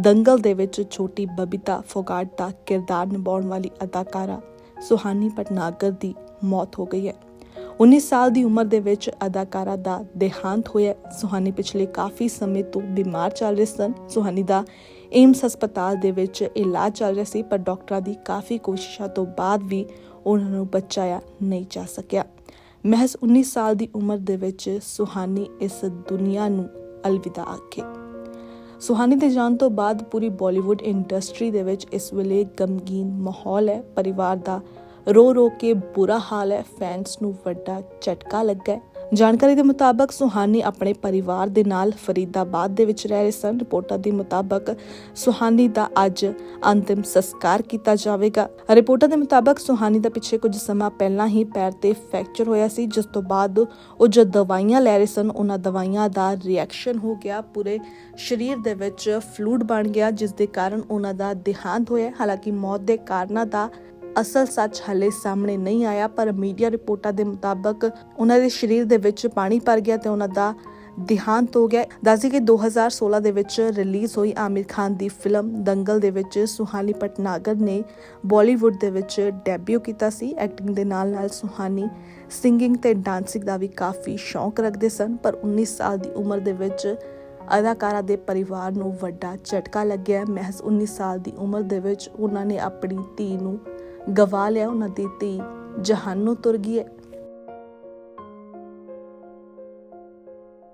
ਦੰਗਲ ਦੇ ਵਿੱਚ ਛੋਟੀ ਬਬੀਤਾ ਫੋਗਾਟ ਦਾ ਕਿਰਦਾਰ ਨਿਭਾਉਣ ਵਾਲੀ ਅਦਾਕਾਰਾ ਸੁਹਾਨੀ ਪਟਨਾਗਰ ਦੀ ਮੌਤ ਹੋ ਗਈ ਹੈ। 19 ਸਾਲ ਦੀ ਉਮਰ ਦੇ ਵਿੱਚ ਅਦਾਕਾਰਾ ਦਾ ਦੇਹਾਂਤ ਹੋਇਆ ਸੁਹਾਨੀ ਪਿਛਲੇ ਕਾਫੀ ਸਮੇਂ ਤੋਂ ਬਿਮਾਰ ਚੱਲ ਰਹੇ ਸਨ। ਸੁਹਾਨੀ ਦਾ ਏਮਸ ਹਸਪਤਾਲ ਦੇ ਵਿੱਚ ਇਲਾਜ ਚੱਲ ਰਿਹਾ ਸੀ, ਪਰ ਡਾਕਟਰਾਂ ਦੀ ਕਾਫੀ ਕੋਸ਼ਿਸ਼ਾਂ ਤੋਂ ਬਾਅਦ ਵੀ ਉਹਨਾਂ ਨੂੰ ਬਚਾਇਆ ਨਹੀਂ ਜਾ ਸਕਿਆ। ਮਹਿਜ਼ 19 ਸਾਲ ਦੀ ਉਮਰ ਦੇ ਵਿੱਚ ਸੁਹਾਨੀ ਇਸ ਦੁਨੀਆ ਨੂੰ ਅਲਵਿਦਾ ਆਖੇ। ਸੁਹਾਨੀ ਦੇ ਜਾਣ ਤੋਂ ਬਾਅਦ ਪੂਰੀ ਬਾਲੀਵੁੱਡ ਇੰਡਸਟਰੀ ਦੇ ਵਿੱਚ ਇਸ ਵੇਲੇ ਗਮਗੀਨ ਮਾਹੌਲ ਹੈ। ਪਰਿਵਾਰ ਦਾ ਰੋ ਰੋ ਕੇ ਬੁਰਾ ਹਾਲ ਹੈ। ਫੈਨਸ ਨੂੰ ਵੱਡਾ ਝਟਕਾ ਲੱਗਾ ਹੈ। ਜਾਣਕਾਰੀ ਦੇ ਮੁਤਾਬਕ ਸੁਹਾਨੀ ਆਪਣੇ ਪਰਿਵਾਰ ਦੇ ਨਾਲ ਫਰੀਦਾਬਾਦ ਦੇ ਵਿੱਚ ਰਹਿ ਰਹੇ ਸਨ। ਰਿਪੋਰਟਾਂ ਦੇ ਮੁਤਾਬਕ ਸੁਹਾਨੀ ਦਾ ਅੱਜ ਅੰਤਿਮ ਸੰਸਕਾਰ ਕੀਤਾ ਜਾਵੇਗਾ। ਰਿਪੋਰਟਾਂ ਦੇ ਮੁਤਾਬਕ ਸੁਹਾਨੀ ਦਾ ਪਿੱਛੇ ਕੁਝ ਸਮਾਂ ਪਹਿਲਾਂ ਹੀ ਪੈਰ ਤੇ ਫ੍ਰੈਕਚਰ ਹੋਇਆ ਸੀ, ਜਿਸ ਤੋਂ ਬਾਅਦ ਉਹ ਜੋ ਦਵਾਈਆਂ ਲੈ ਰਹੇ ਸਨ, ਉਹਨਾਂ ਦਵਾਈਆਂ ਦਾ ਰਿਐਕਸ਼ਨ ਹੋ ਗਿਆ। ਪੂਰੇ ਸਰੀਰ ਦੇ ਵਿੱਚ ਫਲੂਇਡ ਬਣ ਗਿਆ, ਜਿਸ ਦੇ ਕਾਰਨ ਉਹਨਾਂ ਦਾ ਦੇਹਾਂਤ ਹੋਇਆ। ਹਾਲਾਂਕਿ ਮੌਤ ਦੇ ਕਾਰਨਾਂ ਦਾ ਅਸਲ ਸੱਚ ਹਲੇ ਸਾਹਮਣੇ ਨਹੀਂ ਆਇਆ, ਪਰ ਮੀਡੀਆ ਰਿਪੋਰਟਾਂ ਦੇ ਮੁਤਾਬਕ ਉਹਨਾਂ ਦੇ ਸਰੀਰ ਦੇ ਵਿੱਚ ਪਾਣੀ ਭਰ ਗਿਆ ਤੇ ਉਹਨਾਂ ਦਾ ਦਿਹਾਂਤ ਹੋ ਗਿਆ। ਦੱਸਦੀ ਕਿ 2016 ਦੇ ਵਿੱਚ ਰਿਲੀਜ਼ ਹੋਈ ਆਮਿਰ ਖਾਨ ਦੀ ਫਿਲਮ ਦੰਗਲ ਦੇ ਵਿੱਚ ਸੁਹਾਨੀ ਪਟਨਾਗਰ ਨੇ ਬਾਲੀਵੁੱਡ ਦੇ ਵਿੱਚ ਡੈਬਿਊ ਕੀਤਾ ਸੀ। ਐਕਟਿੰਗ ਦੇ ਨਾਲ ਨਾਲ ਸੁਹਾਨੀ ਸਿੰਗਿੰਗ ਤੇ ਡਾਂਸਿੰਗ ਦਾ ਵੀ ਕਾਫੀ ਸ਼ੌਂਕ ਰੱਖਦੇ ਸਨ, ਪਰ 19 ਸਾਲ ਦੀ ਉਮਰ ਦੇ ਵਿੱਚ ਅਦਾਕਾਰਾ ਦੇ ਪਰਿਵਾਰ ਨੂੰ ਵੱਡਾ ਝਟਕਾ ਲੱਗਿਆ। ਮਹਿਜ਼ 19 ਸਾਲ ਦੀ ਉਮਰ ਦੇ ਵਿੱਚ ਉਹਨਾਂ ਨੇ ਆਪਣੀ ਧੀ ਨੂੰ ਗਵਾ ਲਿਆ ਉਹਨਾਂ ਦੀ ਧੀ ਜਹਾਨ ਨੂੰ ਤੁਰ ਗਈ ਹੈ।